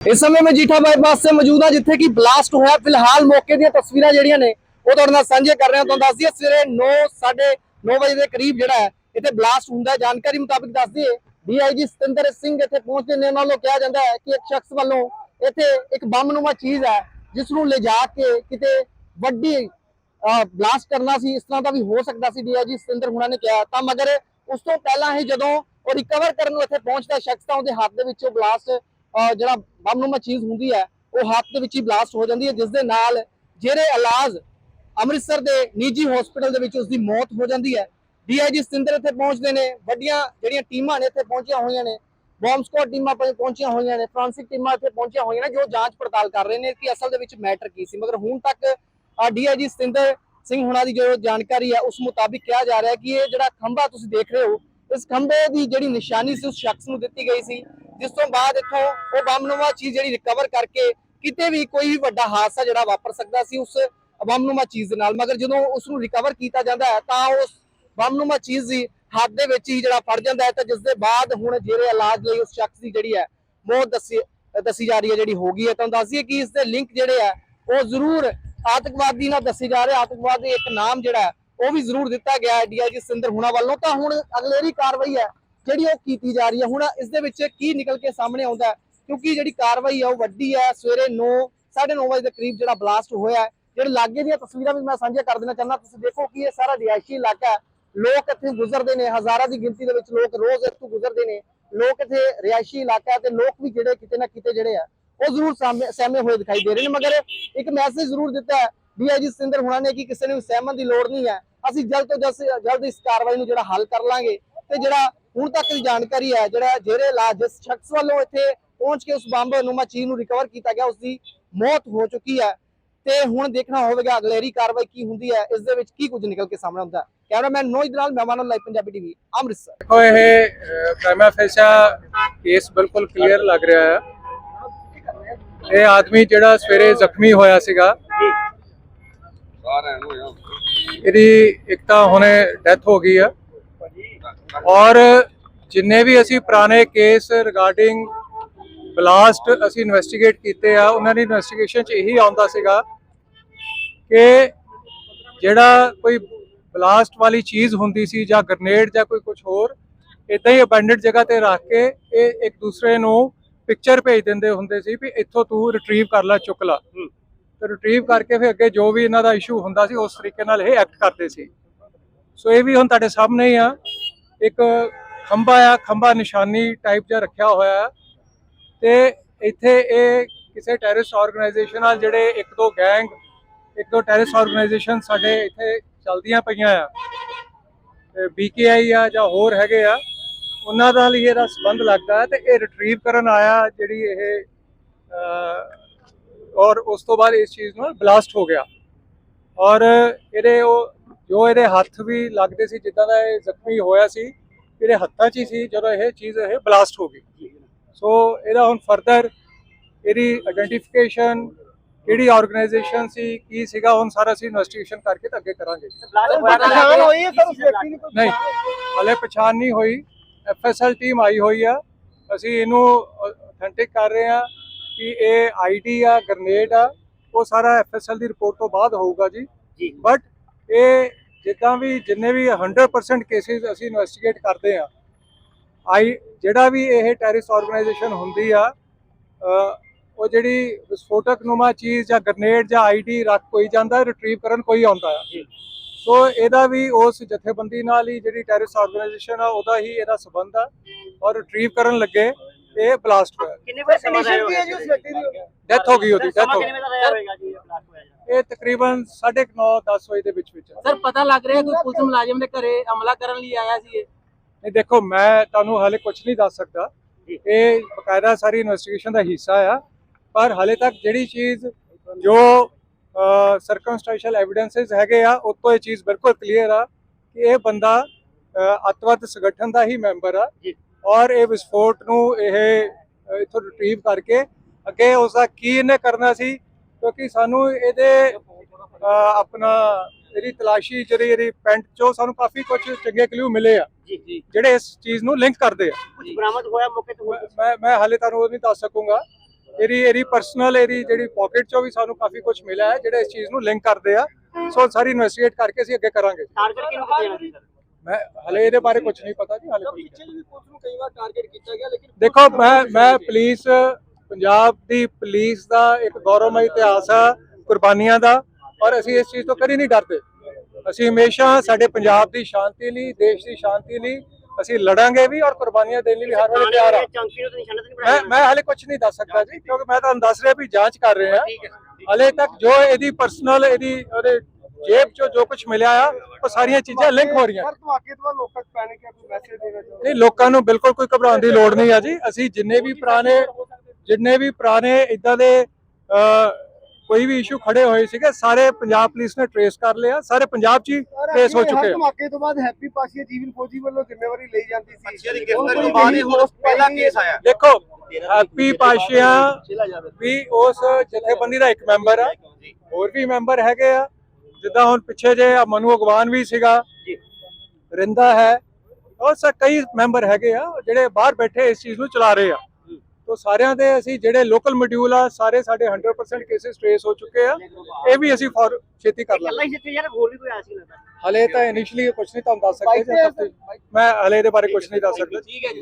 ਇਸ ਸਮੇਂ ਮਜੀਠਾ ਬਾਈਪਾਸ ਤੇ ਮੌਜੂਦ ਹਾਂ, ਜਿੱਥੇ ਕਿ ਬਲਾਸਟ ਹੋਇਆ। ਫਿਲਹਾਲ ਮੌਕੇ ਦੀਆਂ ਤਸਵੀਰਾਂ ਜਿਹੜੀਆਂ ਨੇ, ਉਹ ਤੁਹਾਡੇ ਨਾਲ ਸਾਂਝੇ ਕਰ ਰਹੇ, ਤੁਹਾਨੂੰ ਦੱਸ ਦਈਏ, ਸਵੇਰੇ 9 9:30 ਵਜੇ ਦੇ ਕਰੀਬ ਜਿਹੜਾ ਹੈ, ਇੱਥੇ ਬਲਾਸਟ ਹੁੰਦਾ ਹੈ। ਜਾਣਕਾਰੀ ਮੁਤਾਬਿਕ ਦੱਸ ਦਈਏ, ਡੀਆਈਜੀ ਸਤਿੰਦਰ ਸਿੰਘ ਇੱਥੇ ਪਹੁੰਚਦੇ ਨੇ। ਉਹਨਾਂ ਵੱਲੋਂ ਕਿਹਾ ਜਾਂਦਾ ਹੈ ਕਿ ਇੱਕ ਸ਼ਖਸ ਵੱਲੋਂ ਇੱਥੇ ਇੱਕ ਬੰਮਨੁਮਾ ਚੀਜ਼ ਹੈ, ਜਿਸ ਨੂੰ ਲਿਜਾ ਕੇ ਕਿਤੇ ਵੱਡੀ ਬਲਾਸਟ ਕਰਨਾ ਸੀ, ਇਸ ਤਰ੍ਹਾਂ ਦਾ ਵੀ ਹੋ ਸਕਦਾ ਸੀ, ਡੀਆਈਜੀ ਸਤਿੰਦਰ ਹੁਣਾਂ ਨੇ ਕਿਹਾ। ਤਾਂ ਮਗਰ ਉਸ ਤੋਂ ਪਹਿਲਾਂ ਹੀ ਜਦੋਂ ਉਹ ਰਿਕਵਰ ਕਰਨ ਨੂੰ ਇੱਥੇ ਪਹੁੰਚਦਾ ਸ਼ਖਸ ਤਾਂ ਉਹਦੇ ਹੱਥ ਦੇ ਵਿੱਚੋਂ ਬਲਾਸਟ ਅਹ ਜਿਹੜਾ ਬੰਮਨੁਮਾ ਚੀਜ਼ ਹੁੰਦੀ ਹੈ, ਉਹ ਹੱਥ ਦੇ ਵਿੱਚ ਹੀ ਬਲਾਸਟ ਹੋ ਜਾਂਦੀ ਹੈ ਜਿਸ ਦੇ ਨਾਲ ਜਿਹੜੇ ਇਲਾਜ ਅੰਮ੍ਰਿਤਸਰ ਦੇ ਨਿੱਜੀ ਹਸਪੀਟਲ ਦੇ ਵਿੱਚ ਉਸ ਦੀ ਮੌਤ ਹੋ ਜਾਂਦੀ ਹੈ। ਡੀਆਈਜੀ ਸਤਿੰਦਰ ਇੱਥੇ ਪਹੁੰਚਦੇ ਨੇ, ਵੱਡੀਆਂ ਜਿਹੜੀਆਂ ਟੀਮਾਂ ਨੇ ਇੱਥੇ ਪਹੁੰਚੀਆਂ ਹੋਈਆਂ ਨੇ ਬੌਂਬ ਸਕੁਆਡ ਟੀਮਾਂ ਪਹੁੰਚੀਆਂ ਹੋਈਆਂ ਨੇ ਫ੍ਰਾਂਸਿਕ ਟੀਮਾਂ ਇੱਥੇ ਪਹੁੰਚੀਆਂ ਹੋਈਆਂ ਨੇ, ਜੋ ਜਾਂਚ ਪੜਤਾਲ ਕਰ ਰਹੇ ਨੇ ਕਿ ਅਸਲ ਦੇ ਵਿੱਚ ਮੈਟਰ ਕੀ ਸੀ। ਮਗਰ ਹੁਣ ਤੱਕ ਡੀਆਈਜੀ ਸਤਿੰਦਰ ਸਿੰਘ ਹੁਣਾਂ ਦੀ ਜੋ ਜਾਣਕਾਰੀ ਹੈ, ਉਸ ਮੁਤਾਬਿਕ ਕਿਹਾ ਜਾ ਰਿਹਾ ਹੈ ਕਿ ਇਹ ਜਿਹੜਾ ਖੰਭਾ ਤੁਸੀਂ ਦੇਖ ਰਹੇ ਹੋ, ਇਸ ਖੰਭੇ ਦੀ ਜਿਹੜੀ ਨਿਸ਼ਾਨੀ ਸੀ, ਉਸ ਸ਼ਖਸ ਨੂੰ ਦਿੱਤੀ ਗਈ ਸੀ। ਜਿਸ ਤੋਂ ਬਾਅਦ ਇੱਥੋਂ ਉਹ ਬੰਬਨੁਮਾ ਚੀਜ਼ ਜਿਹੜੀ ਰਿਕਵਰ ਕਰਕੇ ਕਿਤੇ ਵੀ ਕੋਈ ਵੀ ਵੱਡਾ ਹਾਦਸਾ ਜਿਹੜਾ ਵਾਪਰ ਸਕਦਾ ਸੀ ਉਸ ਬੰਬਨੁਮਾ ਚੀਜ਼ ਦੇ ਨਾਲ। ਮਗਰ ਜਦੋਂ ਉਸ ਨੂੰ ਰਿਕਵਰ ਕੀਤਾ ਜਾਂਦਾ ਹੈ ਤਾਂ ਉਸ ਬੰਬਨੁਮਾ ਚੀਜ਼ ਦੀ ਹੱਥ ਦੇ ਵਿੱਚ ਹੀ ਜਿਹੜਾ ਫੜ ਜਾਂਦਾ ਹੈ ਤਾਂ ਜਿਸ ਦੇ ਬਾਅਦ ਹੁਣ ਜਿਹੜੇ ਇਲਾਜ ਲਈ ਉਸ ਸ਼ਖਸ ਦੀ ਜਿਹੜੀ ਹੈ ਮੌਤ ਦੱਸੀ ਦੱਸੀ ਜਾ ਰਹੀ ਹੈ ਜਿਹੜੀ ਹੋ ਗਈ ਹੈ। ਤੁਹਾਨੂੰ ਦੱਸ ਦਈਏ ਕਿ ਇਸ ਦੇ ਲਿੰਕ ਜਿਹੜੇ ਆ ਉਹ ਜ਼ਰੂਰ ਆਤੰਕਵਾਦੀ ਨਾਲ ਦੱਸੇ ਜਾ ਰਹੇ ਆਤੰਕਵਾਦ ਦੇ ਇੱਕ ਨਾਮ ਜਿਹੜਾ ਹੈ, ਉਹ ਵੀ ਜ਼ਰੂਰ ਦਿੱਤਾ ਗਿਆ ਹੈ ਡੀਆਈਜੀ ਸਿੰਦਰ ਹੁਣਾ ਵੱਲੋਂ। ਤਾਂ ਹੁਣ ਅਗਲੇਰੀ ਕਾਰਵਾਈ ਹੈ ਜਿਹੜੀ ਉਹ ਕੀਤੀ ਜਾ ਰਹੀ ਹੈ, ਹੁਣ ਇਸ ਦੇ ਵਿੱਚ ਕੀ ਨਿਕਲ ਕੇ ਸਾਹਮਣੇ ਆਉਂਦਾ ਕਿਉਂਕਿ ਜਿਹੜੀ ਕਾਰਵਾਈ ਹੈ ਉਹ ਵੱਡੀ ਹੈ। ਸਵੇਰੇ 9 9:30 ਵਜੇ ਦੇ ਕਰੀਬ ਜਿਹੜਾ ਬਲਾਸਟ ਹੋਇਆ ਜਿਹੜੇ ਲਾਗੇ ਦੀਆਂ ਤਸਵੀਰਾਂ ਵੀ ਮੈਂ ਸਾਂਝਾ ਕਰ ਦੇਣਾ ਚਾਹੁੰਦਾ, ਤੁਸੀਂ ਦੇਖੋ ਕਿ ਇਹ ਸਾਰਾ ਰਿਹਾਇਸ਼ੀ ਇਲਾਕਾ ਹੈ। ਲੋਕ ਇੱਥੇ ਗੁਜ਼ਰਦੇ ਨੇ, ਹਜ਼ਾਰਾਂ ਦੀ ਗਿਣਤੀ ਦੇ ਵਿੱਚ ਲੋਕ ਰੋਜ਼ ਇੱਥੋਂ ਗੁਜ਼ਰਦੇ ਨੇ। ਲੋਕ ਇੱਥੇ ਰਿਹਾਇਸ਼ੀ ਇਲਾਕਾ ਹੈ ਤੇ ਲੋਕ ਵੀ ਜਿਹੜੇ ਕਿਤੇ ਨਾ ਕਿਤੇ ਜਿਹੜੇ ਆ, ਉਹ ਜ਼ਰੂਰ ਸਾਹਮਣੇ- ਸਹਿਮੇ ਹੋਏ ਦਿਖਾਈ ਦੇ ਰਹੇ ਨੇ। ਮਗਰ ਇੱਕ ਮੈਸੇਜ ਜ਼ਰੂਰ ਦਿੱਤਾ ਹੈ ਡੀਆਈਜੀ ਸਿੰਦਰ ਹੁਣਾਂ ਨੇ ਕਿ ਕਿਸੇ ਨੂੰ ਸਹਿਮਣ ਦੀ ਲੋੜ ਨਹੀਂ ਹੈ। ਅਸੀਂ ਜਲਦ ਤੋਂ ਜਲਦ ਜਲਦ ਇਸ ਕਾਰਵਾਈ ਨੂੰ ਜਿਹੜਾ ਹੱਲ ਕਰ ਲਾਂਗੇ ਤੇ ਜਿਹੜਾ ਹੁਣ ਤੱਕ ਦੀ ਜਾਣਕਾਰੀ ਹੈ ਜਿਹੜਾ ਜਿਹੜੇ ਇਲਾਜ ਜਿਸ ਸ਼ਖਸ ਵੱਲੋਂ ਇੱਥੇ ਪਹੁੰਚ ਕੇ ਉਸ ਬੰਬ ਨੂਮਾ ਚੀਜ਼ ਨੂੰ ਰਿਕਵਰ ਕੀਤਾ ਗਿਆ ਉਸ ਦੀ ਮੌਤ ਹੋ ਚੁੱਕੀ ਹੈ। ਤੇ ਹੁਣ ਦੇਖਣਾ ਹੋਵੇਗਾ ਅਗਲੇਰੀ ਕਾਰਵਾਈ ਕੀ ਹੁੰਦੀ ਹੈ ਇਸ ਦੇ ਵਿੱਚ ਕੀ ਕੁਝ ਨਿਕਲ ਕੇ ਸਾਹਮਣੇ ਆਉਂਦਾ ਕੈਮਰਾਮੈਨ ਨੋਇਦ ਨਾਲ ਮਹਿਮਾਨ ਲਾਈਵ ਪੰਜਾਬੀ ਟੀਵੀ ਅੰਮ੍ਰਿਤਸਰ। ਦੇਖੋ ਇਹ ਪ੍ਰਾਈਮਾ ਫੇਸਾ ਕੇਸ ਬਿਲਕੁਲ ਕਲੀਅਰ ਲੱਗ ਰਿਹਾ ਹੈ। ਇਹ ਆਦਮੀ ਜਿਹੜਾ ਸਵੇਰੇ ਜ਼ਖਮੀ ਹੋਇਆ ਸੀਗਾ ਇਹਦੀ ਇੱਕ ਤਾਂ ਹੁਣੇ ਡੈਥ ਹੋ ਗਈ ਹੈ। ਔਰ ਜਿੰਨੇ ਵੀ ਅਸੀਂ ਪੁਰਾਣੇ ਕੇਸ ਰਿਗਾਰਡਿੰਗ ਬਲਾਸਟ ਅਸੀਂ ਇਨਵੈਸਟੀਗੇਟ ਕੀਤੇ ਆ ਉਹਨਾਂ ਦੀ ਇਨਵੈਸਟੀਗੇਸ਼ਨ 'ਚ ਇਹੀ ਆਉਂਦਾ ਸੀਗਾ ਕਿ ਜਿਹੜਾ ਕੋਈ ਬਲਾਸਟ ਵਾਲੀ ਚੀਜ਼ ਹੁੰਦੀ ਸੀ ਜਾਂ ਗ੍ਰਨੇਡ ਜਾਂ ਕੋਈ ਕੁਝ ਹੋਰ ਇਦਾਂ ਹੀ ਅਬੈਂਡਡ ਜਗ੍ਹਾ ਤੇ ਰੱਖ ਕੇ ਇਹ ਇੱਕ ਦੂਸਰੇ ਨੂੰ ਪਿਕਚਰ ਭੇਜ ਦਿੰਦੇ ਹੁੰਦੇ ਸੀ ਵੀ ਇੱਥੋਂ ਤੂੰ ਰਿਟਰੀਵ ਕਰ ਲੈ ਚੁੱਕ ਲੈ। ਤੇ ਰਿਟਰੀਵ ਕਰਕੇ ਫਿਰ ਅੱਗੇ ਜੋ ਵੀ ਇਹਨਾਂ ਦਾ ਇਸ਼ੂ ਹੁੰਦਾ ਸੀ ਉਸ ਤਰੀਕੇ ਨਾਲ ਇਹ ਐਕਟ ਕਰਦੇ ਸੀ। ਸੋ ਇਹ ਵੀ ਹੁਣ ਤੁਹਾਡੇ ਸਾਹਮਣੇ ਹੀ ਆ। ਇੱਕ ਖੰਭਾ ਆ, ਖੰਭਾ ਨਿਸ਼ਾਨੀ ਟਾਈਪ ਜਿਹਾ ਰੱਖਿਆ ਹੋਇਆ ਹੈ ਤੇ ਇੱਥੇ ਇਹ ਕਿਸੇ ਟੈਰਰਿਸਟ ਆਰਗੇਨਾਈਜੇਸ਼ਨ ਨਾਲ ਜਿਹੜੇ ਇੱਕ ਦੋ ਗੈਂਗ ਇੱਕ ਦੋ ਟੈਰਰਿਸਟ ਆਰਗੇਨਾਈਜੇਸ਼ਨ ਸਾਡੇ ਇੱਥੇ ਚੱਲਦੀਆਂ ਪਈਆਂ ਆ। ਬੀਕੇਆਈ ਆ ਜਾਂ ਹੋਰ ਹੈਗੇ ਆ, ਉਹਨਾਂ ਦਾ ਹੀ ਇਹਦਾ ਸੰਬੰਧ ਲੱਗਦਾ ਹੈ ਤੇ ਇਹ ਰਿਟਰੀਵ ਕਰਨ ਆਇਆ ਜਿਹੜੀ ਇਹ ਔਰ ਉਸ ਤੋਂ ਬਾਅਦ ਇਸ ਚੀਜ਼ ਨਾਲ ਬਲਾਸਟ ਹੋ ਗਿਆ। ਔਰ ਇਹਦੇ ਉਹ ਜੋ ਇਹਦੇ ਹੱਥ ਵੀ ਲੱਗਦੇ ਸੀ ਜਿੱਦਾਂ ਦਾ ਇਹ ਜ਼ਖਮੀ ਹੋਇਆ ਸੀ ਇਹਦੇ ਹੱਥਾਂ 'ਚ ਹੀ ਸੀ ਜਦੋਂ ਇਹ ਚੀਜ਼ ਇਹ ਬਲਾਸਟ ਹੋ ਗਈ। ਸੋ ਇਹਦਾ ਹੁਣ ਫਰਦਰ ਇਹਦੀ ਆਇਡੈਂਟੀਫਿਕੇਸ਼ਨ ਕਿਹੜੀ ਆਰਗੇਨਾਈਜੇਸ਼ਨ ਸੀ ਕੀ ਸੀਗਾ ਹੁਣ ਸਾਰਾ ਅਸੀਂ ਇਨਵੈਸਟੀਗੇਸ਼ਨ ਕਰਕੇ ਤਾਂ ਅੱਗੇ ਕਰਾਂਗੇ। ਪਛਾਣ ਹੋਈ ਹੈ ਸਰ ਉਸ ਵਿਅਕਤੀ ਦੀ ਕੋਈ ਨਹੀਂ ਹਲੇ ਪਛਾਣ ਨਹੀਂ ਹੋਈ। ਐਫਐਸਐਲ ਟੀਮ ਆਈ ਹੋਈ ਆ। ਅਸੀਂ ਇਹਨੂੰ ਅਥੈਂਟਿਕ ਕਰ ਰਹੇ ਆ ਕਿ ਇਹ ਆਈਡੀ ਆ ਗ੍ਰਨੇਡ ਆ ਉਹ ਸਾਰਾ ਐਫਐਸਐਲ ਦੀ ਰਿਪੋਰਟ ਤੋਂ ਬਾਅਦ ਹੋਊਗਾ ਜੀ। ਬਟ ਇਹ ਜਿੱਦਾਂ ਵੀ ਜਿੰਨੇ ਵੀ 100% ਕੇਸਿਸ ਅਸੀਂ ਇਨਵੈਸਟੀਗੇਟ ਕਰਦੇ ਆ ਆਈ ਜਿਹੜਾ ਵੀ ਇਹ ਟੈਰਰਿਸਟ ਆਰਗੇਨਾਈਜੇਸ਼ਨ ਹੁੰਦੀ ਆ ਉਹ ਜਿਹੜੀ ਵਿਸਫੋਟਕ ਨੁਮਾ ਚੀਜ਼ ਜਾਂ ਗ੍ਰਨੇਡ ਜਾਂ ਆਈਡੀ ਰੱਖ ਕੋਈ ਜਾਂਦਾ ਰਿਟਰੀਵ ਕਰਨ ਕੋਈ ਆਉਂਦਾ ਆ। ਸੋ ਇਹਦਾ ਵੀ ਉਸ ਜਥੇਬੰਦੀ ਨਾਲ ਹੀ ਜਿਹੜੀ ਟੈਰਰਿਸਟ ਆਰਗੇਨਾਈਜੇਸ਼ਨ ਆ ਉਹਦਾ ਹੀ ਇਹਦਾ ਸਬੰਧ ਆ। ਔਰ ਰਿਟਰੀਵ ਕਰਨ ਲੱਗੇ। ਇਹ ਬਲਾਸਟ ਹੋਇਆ। ਕਿੰਨੇ ਵਜੇ ਕੰਡੀਸ਼ਨ ਕੀ ਹੈ ਜੀ ਉਸ ਵਿਅਕਤੀ ਦੀ। ਡੈਥ ਹੋ ਗਈ ਉਹਦੀ ਡੈਥ ਹੋ ਗਈ। ਹੋਏਗਾ ਜੀ ਬਲਾਸਟ ਹੋਇਆ ਇਹ ਤਕਰੀਬਨ 9:30 10 ਵਜੇ ਦੇ ਵਿੱਚ ਵਿੱਚ। ਸਰ ਪਤਾ ਲੱਗ ਰਿਹਾ ਕੋਈ ਪੁਲਿਸ ਮੁਲਾਜ਼ਮ ਦੇ ਘਰੇ ਹਮਲਾ ਕਰਨ ਲਈ ਆਇਆ ਸੀ ਇਹ? ਨਹੀਂ ਦੇਖੋ ਮੈਂ ਤੁਹਾਨੂੰ ਹਾਲੇ ਕੁਝ ਨਹੀਂ ਦੱਸ ਸਕਦਾ। ਇਹ ਬਕਾਇਦਾ ਸਾਰੀ ਇਨਵੈਸਟੀਗੇਸ਼ਨ ਦਾ ਹਿੱਸਾ ਆ। ਪਰ ਹਾਲੇ ਤੱਕ ਜਿਹੜੀ ਚੀਜ਼ ਜੋ ਸਰਕਮਸਟੈਂਸ਼ੀਅਲ ਐਵੀਡੈਂਸਸ ਹੈਗੇ ਆ ਉਹ ਤੋਂ ਇਹ ਚੀਜ਼ ਬਿਲਕੁਲ ਕਲੀਅਰ ਆ ਕਿ ਇਹ ਬੰਦਾ ਅੱਤਵਾਦ ਸੰਗਠਨ ਦਾ ਹੀ ਮੈਂਬਰ ਆ। ਔਰ ਇਹ ਵਿਸਫੋਟ ਨੂੰ ਇਹ ਇੱਥੋਂ ਰਿਟਰੀਵ ਕਰਕੇ ਅੱਗੇ ਉਸ ਦਾ ਕੀ ਇਹਨੇ ਕਰਨਾ ਸੀ ਕਿਉਂਕਿ ਸਾਨੂੰ ਇਹਦੇ ਆਪਣਾ ਇਹਦੀ ਤਲਾਸ਼ੀ ਜਿਹੜੀ ਇਹਦੀ ਪੈਂਟ ਚੋਂ ਸਾਨੂੰ ਕਾਫੀ ਕੁਝ ਚੰਗੇ ਕਲੂ ਮਿਲੇ ਆ। ਜਿਹੜੇ ਇਸ ਚੀਜ਼ ਨੂੰ ਲਿੰਕ ਕਰਦੇ ਆ। ਕੁਝ ਬਰਾਮਦ ਹੋਇਆ ਮੌਕੇ ਤੇ ਮੈਂ- ਮੈਂ ਹਾਲੇ ਤੁਹਾਨੂੰ ਉਹ ਨਹੀਂ ਦੱਸ ਸਕੂੰਗਾ। ਇਹਦੀ ਇਹਦੀ ਪਰਸਨਲ ਇਹਦੀ ਜਿਹੜੀ ਪਾਕਟ ਚੋਂ ਵੀ ਸਾਨੂੰ ਕਾਫੀ ਕੁਝ ਮਿਲਿਆ ਹੈ ਜਿਹੜੇ ਇਸ ਚੀਜ਼ ਨੂੰ ਲਿੰਕ ਕਰਦੇ ਆ। ਸੋ ਸਾਰੀ ਇਨਵੈਸਟੀਗੇਟ ਕਰਕੇ ਅਸੀਂ ਅੱਗੇ ਕਰਾਂਗੇ। ਟਾਰਗੇਟ ਕਿਹਨੂੰ ਕੀਤਾ ਜਾਣਾ ਸੀ ਸਰ ਮੈਂ ਹਲੇ ਇਹਦੇ ਬਾਰੇ ਕੁਝ ਨਹੀਂ ਪਤਾ ਜੀ ਹਲੇ। ਪਿੱਛੇ ਵੀ ਪੁਲਿਸ ਨੂੰ ਕਈ ਵਾਰ ਟਾਰਗੇਟ ਕੀਤਾ ਗਿਆ ਲੇਕਿਨ ਦੇਖੋ ਮੈਂ ਮੈਂ ਪੁਲਿਸ ਪੰਜਾਬ ਦੀ ਪੁਲਿਸ ਦਾ ਇੱਕ ਗੌਰਵਮਈ ਇਤਿਹਾਸ ਆ ਕੁਰਬਾਨੀਆਂ ਦਾ ਔਰ ਅਸੀਂ ਇਸ ਚੀਜ਼ ਤੋਂ ਕਦੀ ਨਹੀਂ ਡਰਦੇ। ਅਸੀਂ ਹਮੇਸ਼ਾ ਸਾਡੇ ਪੰਜਾਬ ਦੀ ਸ਼ਾਂਤੀ ਲਈ ਦੇਸ਼ ਦੀ ਸ਼ਾਂਤੀ ਲਈ ਅਸੀਂ ਲੜਾਂਗੇ ਵੀ ਔਰ ਕੁਰਬਾਨੀਆਂ ਦੇਣ ਲਈ ਵੀ ਹਰ ਵੇਲੇ ਤਿਆਰ ਆ। ਮੈਂ ਮੈਂ ਹਲੇ ਕੁਝ ਨਹੀਂ ਦੱਸ ਸਕਦਾ ਜੀ ਕਿਉਂਕਿ ਮੈਂ ਤੁਹਾਨੂੰ ਦੱਸ ਰਿਹਾ ਵੀ ਜਾਂਚ ਕਰ ਰਹੇ। ਆ ਹਲੇ ਤੱਕ ਜੋ ਇਹਦੀ ਪਰਸਨਲ ਇਹਦੀ ਉਹਦੇ ਜੇਬ ਚੋਂ ਜੋ ਕੁਝ ਮਿਲਿਆ ਆ ਉਹ ਸਾਰੀਆਂ ਚੀਜ਼ਾਂ ਲਿੰਕ ਹੋ ਰਹੀਆਂ। ਸਰ ਧਮਾਕੇ ਤੋਂ ਬਾਅਦ ਲੋਕਾਂ 'ਚ ਪੈਨਿਕ ਹੈ ਕੋਈ ਮੈਸੇਜ ਦੇਣਾ ਚਾਹੁੰਦੇ ਨਹੀਂ ਲੋਕਾਂ ਨੂੰ ਬਿਲਕੁਲ ਕੋਈ ਘਬਰਾਉਣ ਦੀ ਲੋੜ ਨਹੀਂ ਆ ਜੀ। ਅਸੀਂ ਜਿੰਨੇ ਵੀ ਪੁਰਾਣੇ ਜਿੰਨੇ ਵੀ ਪੁਰਾਣੇ ਇਦਾਂ ਦੇ ਕੋਈ ਵੀ ਇਸ਼ੂ ਖੜੇ ਹੋਏ ਸੀਗੇ ਸਾਰੇ ਪੰਜਾਬ ਪੁਲਿਸ ਨੇ ਟਰੇਸ ਕਰ ਲਿਆ ਸਾਰੇ ਪੰਜਾਬ 'ਚ ਹੀ ਟਰੇਸ ਹੋ ਚੁੱਕੇ ਆ। ਧਮਾਕੇ ਤੋਂ ਬਾਅਦ ਹੈਪੀ ਪਾਸ਼ੀਆ ਜੀਵਨ ਫੌਜੀ ਵੱਲੋਂ ਜ਼ਿੰਮੇਵਾਰੀ ਲਈ ਜਾਂਦੀ ਸੀ। ਪਾਸ਼ੀਆ ਦੀ ਗ੍ਰਿਫਤਾਰੀ ਤੋਂ ਬਾਅਦ ਹੀ ਹੁਣ ਪਹਿਲਾ ਕੇਸ ਆਇਆ। ਦੇਖੋ ਹੈਪੀ ਪਾਸ਼ੀਆ ਵੀ ਉਸ ਜਥੇਬੰਦੀ ਦਾ ਇੱਕ ਮੈਂਬਰ ਆ। ਹੋਰ ਵੀ ਮੈਂਬਰ ਹੈਗੇ ਆ। ਜਿੱਦਾਂ ਹੁਣ ਪਿੱਛੇ ਜੇ ਆ ਮਨੂ ਅਗਵਾਨ ਵੀ ਸੀਗਾ ਰਿੰਦਾ ਹੈ ਉਹ ਸ ਕਈ ਮੈਂਬਰ ਹੈਗੇ ਆ ਜਿਹੜੇ ਬਾਹਰ ਬੈਠੇ ਇਸ ਚੀਜ਼ ਨੂੰ ਚਲਾ ਰਹੇ ਆ। ਤੋਂ ਸਾਰਿਆਂ ਦੇ ਅਸੀਂ ਜਿਹੜੇ ਲੋਕਲ ਮੋਡਿਊਲ ਆ ਸਾਰੇ ਸਾਡੇ 100% ਕੇਸਿਸ ਟ੍ਰੇਸ ਹੋ ਚੁੱਕੇ ਆ। ਇਹ ਵੀ ਅਸੀਂ ਫॉर ਛੇਤੀ ਕਰ ਲਾਂਗੇ ਹੀ ਜਿੱਥੇ ਯਾਰ ਹੋਰ ਵੀ ਕੋਈ ਆਇਆ ਸੀ ਲੱਗਦਾ ਹਲੇ ਤਾਂ ਇਨੀਸ਼ੀਅਲੀ ਕੁਝ ਨਹੀਂ ਤੁਹਾਨੂੰ ਦੱਸ ਸਕਦੇ ਮੈਂ ਹਲੇ ਇਹਦੇ ਬਾਰੇ ਕੁਝ ਨਹੀਂ ਦੱਸ ਸਕਦਾ। ਠੀਕ ਹੈ ਜੀ।